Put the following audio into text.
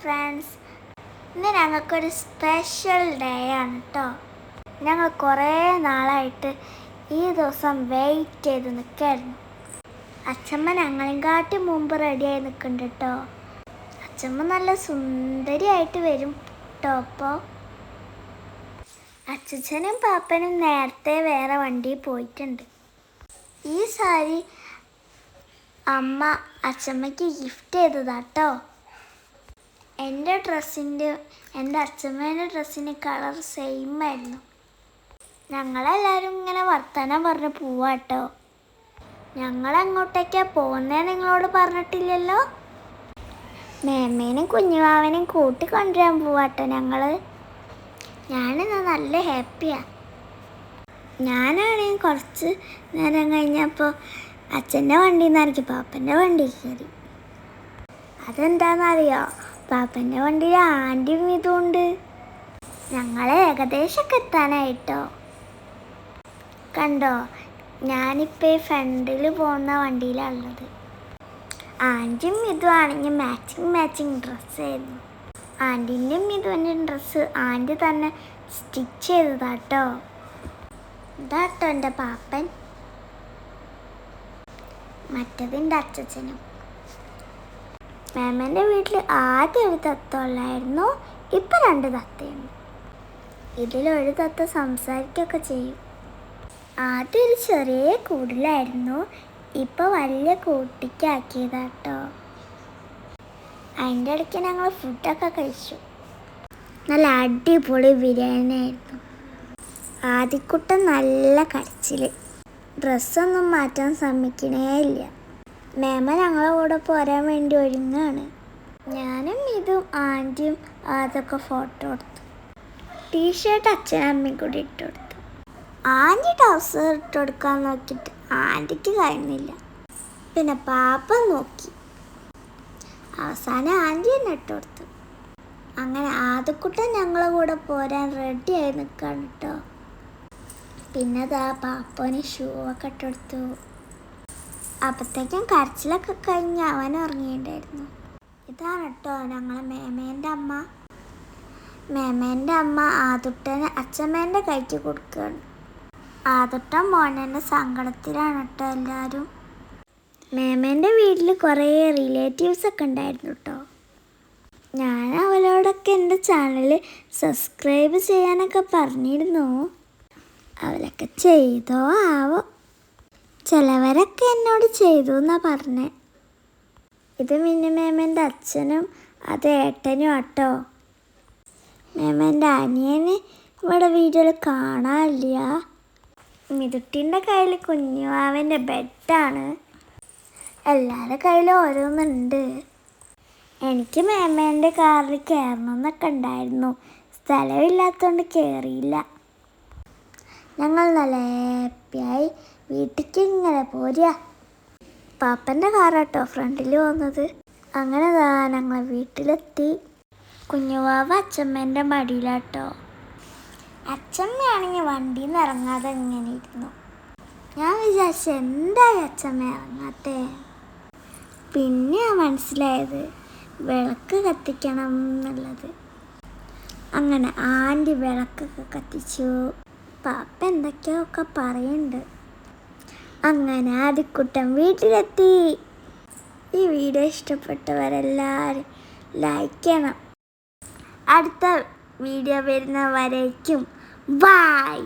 Friends ഇന്ന് ഞങ്ങൾക്കൊരു special day ആണ് കേട്ടോ ഞങ്ങൾ കുറേ നാളായിട്ട് ഈ ദിവസം വെയിറ്റ് ചെയ്ത് നിൽക്കായിരുന്നു. അച്ഛമ്മ ഞങ്ങളെയും കാട്ടി മുമ്പ് റെഡിയായി നിൽക്കുന്നുണ്ട് കേട്ടോ അച്ഛമ്മ നല്ല സുന്ദരിയായിട്ട് വരും കേട്ടോ അപ്പോൾ അച്ഛനും പാപ്പനും നേരത്തെ വേറെ വണ്ടിയിൽ പോയിട്ടുണ്ട്. ഈ സാരി അമ്മ അച്ഛമ്മയ്ക്ക് ഗിഫ്റ്റ് ചെയ്തതാട്ടോ എന്റെ ഡ്രസ്സിന്റെ എന്റെ അച്ഛമ്മേന്റെ ഡ്രസ്സിന് കളർ സെയിം ആയിരുന്നു. ഞങ്ങളെല്ലാവരും ഇങ്ങനെ വർത്തമാനം പറഞ്ഞ് പോവാട്ടോ ഞങ്ങൾ അങ്ങോട്ടേക്കാണ് പോകുന്നത് നിങ്ങളോട് പറഞ്ഞിട്ടില്ലല്ലോ? മേമേനും കുഞ്ഞുമാവനും കൂട്ടി കൊണ്ടുവരാൻ പോവാട്ടോ ഞങ്ങൾ ഞാനിന്ന് നല്ല ഹാപ്പിയാണ് ഞാനാണെങ്കിൽ കുറച്ച് നേരം കഴിഞ്ഞപ്പോൾ അച്ഛന്റെ വണ്ടിയിൽ നിന്നായിരിക്കും പാപ്പന്റെ വണ്ടിയിൽ കയറി. അതെന്താണെന്നറിയോ പാപ്പന്റെ വണ്ടിയിൽ ആന്റിയും ഇതുണ്ട് ഞങ്ങളെ ഏകദേശമൊക്കെ എത്താനായിട്ടോ? കണ്ടോ? ഞാനിപ്പോൾ ഈ ഫ്രണ്ടിൽ പോകുന്ന വണ്ടിയിലാണുള്ളത് ആന്റിയും ഇതുവാണെങ്കിൽ മാച്ചിങ് മാച്ചിങ് ഡ്രസ്സായിരുന്നു ആന്റിന്റെയും ഇതുവിന്റെ ഡ്രസ്സ് ആന്റി തന്നെ സ്റ്റിച്ച് ചെയ്തതാട്ടോ. ഇതാട്ടോ എന്റെ പാപ്പൻ. മറ്റതിന്റെ അച്ഛനും മാമന്റെ വീട്ടിൽ ആദ്യം ഒരു തത്ത ഉള്ളായിരുന്നു. ഇപ്പം രണ്ട് തത്തയുണ്ട്. ഇതിലൊരു തത്ത സംസാരിക്കുകയൊക്കെ ചെയ്യും. ആദ്യം ഒരു ചെറിയ കൂടിലായിരുന്നു. ഇപ്പോൾ വലിയ കൂട്ടിക്കാക്കിയതാട്ടോ. അതിന്റെ ഇടയ്ക്ക് ഞങ്ങൾ ഫുഡൊക്കെ കഴിച്ചു. നല്ല അടിപൊളി ബിരിയാണി ആയിരുന്നു. ആദ്യക്കുട്ടം നല്ല കരച്ചിൽ ഡ്രസ്സൊന്നും മാറ്റാൻ സമ്മതിക്കണേ ഇല്ല. മേമ ഞങ്ങളെ കൂടെ പോരാൻ വേണ്ടി ഒരുങ്ങാണ്. ഞാനും ഇതും ആന്റിയും അതൊക്കെ ഫോട്ടോ എടുത്തു. ടീഷർട്ട് അച്ഛനും അമ്മയും കൂടി ഇട്ട് കൊടുത്തു. ആന്റി ട്രൗസർ ഇട്ട് കൊടുക്കാൻ നോക്കിയിട്ട് ആന്റിക്ക് കഴിഞ്ഞില്ല പിന്നെ പാപ്പ നോക്കി. അവസാനം ആന്റി തന്നെ ഇട്ട് കൊടുത്തു. അങ്ങനെ ആദ്യക്കുട്ടൻ ഞങ്ങളെ കൂടെ പോരാൻ റെഡിയായി നിൽക്കാണ് കേട്ടോ പിന്നെ അതാ പാപ്പോന് ഷൂ ഒക്കെ ഇട്ടെടുത്തു അപ്പത്തേക്കും കരച്ചിലൊക്കെ കഴിഞ്ഞ് അവൻ ഉറങ്ങിയിട്ടുണ്ടായിരുന്നു. ഇതാണ് കേട്ടോ ഞങ്ങളെ മേമേന്റെ അമ്മ. മേമേന്റെ അമ്മ ആതുട്ടന് അച്ഛമ്മേന്റെ കൈക്ക് കൊടുക്കുകയാണ്. ആതുട്ടൻ മോനെ സങ്കടത്തിലാണ് കേട്ടോ എല്ലാവരും. മേമേന്റെ വീട്ടിൽ കുറേ റിലേറ്റീവ്സ് ഒക്കെ ഉണ്ടായിരുന്നു കേട്ടോ. ഞാൻ അവളോടൊക്കെ എന്റെ ചാനൽ സബ്സ്ക്രൈബ് ചെയ്യാനൊക്കെ പറഞ്ഞിരുന്നു. അവരൊക്കെ ചെയ്തോ ആവോ? ചിലവരൊക്കെ എന്നോട് ചെയ്തു എന്നാ പറഞ്ഞേ. ഇത് മിന്നു മേമന്റെ അച്ഛനും അത് ഏട്ടനും ആട്ടോ. മേമന്റെ അനിയന് ഇവിടെ വീഡിയോയിൽ കാണാനില്ല. മിതുട്ടിന്റെ കയ്യിൽ കുഞ്ഞുവാവന്റെ ബെഡാണ്. എല്ലാവരുടെ കയ്യിലും ഓരോന്നുണ്ട്. എനിക്ക് മേമേന്റെ കാറിൽ കയറണമെന്നൊക്കെ ഉണ്ടായിരുന്നു. സ്ഥലമില്ലാത്തതുകൊണ്ട് കയറിയില്ല. ഞങ്ങൾ നല്ല ഹാപ്പിയായി വീട്ടിലേക്ക് ഇങ്ങനെ പോരുക പാപ്പന്റെ കാറാട്ടോ ഫ്രണ്ടിൽ വന്നത്. അങ്ങനെ ദാ ഞങ്ങൾ വീട്ടിലെത്തി. കുഞ്ഞുവാവ അച്ഛമ്മേന്റെ മടിയിലാട്ടോ. അച്ഛമ്മയാണെങ്കിൽ വണ്ടിയിൽ നിന്ന് ഇറങ്ങാതെ ഇങ്ങനെ ഇരുന്നു. ഞാൻ വിചാരിച്ചു എന്തായി അച്ഛമ്മ ഇറങ്ങാത്തേ പിന്നെയാണ് മനസ്സിലായത് വിളക്ക് കത്തിക്കണം എന്നുള്ളത്. അങ്ങനെ ആന്റി വിളക്കൊക്കെ കത്തിച്ചു. പാപ്പ എന്തൊക്കെയോ ഒക്കെ പറയുന്നുണ്ട് അങ്ങനെ ആദ്യക്കുട്ടൻ വീട്ടിലെത്തി. ഈ വീഡിയോ ഇഷ്ടപ്പെട്ടവരെല്ലാവരും ലൈക്ക് ചെയ്യണം. അടുത്ത വീഡിയോ വരുന്നവരേക്കും ബൈ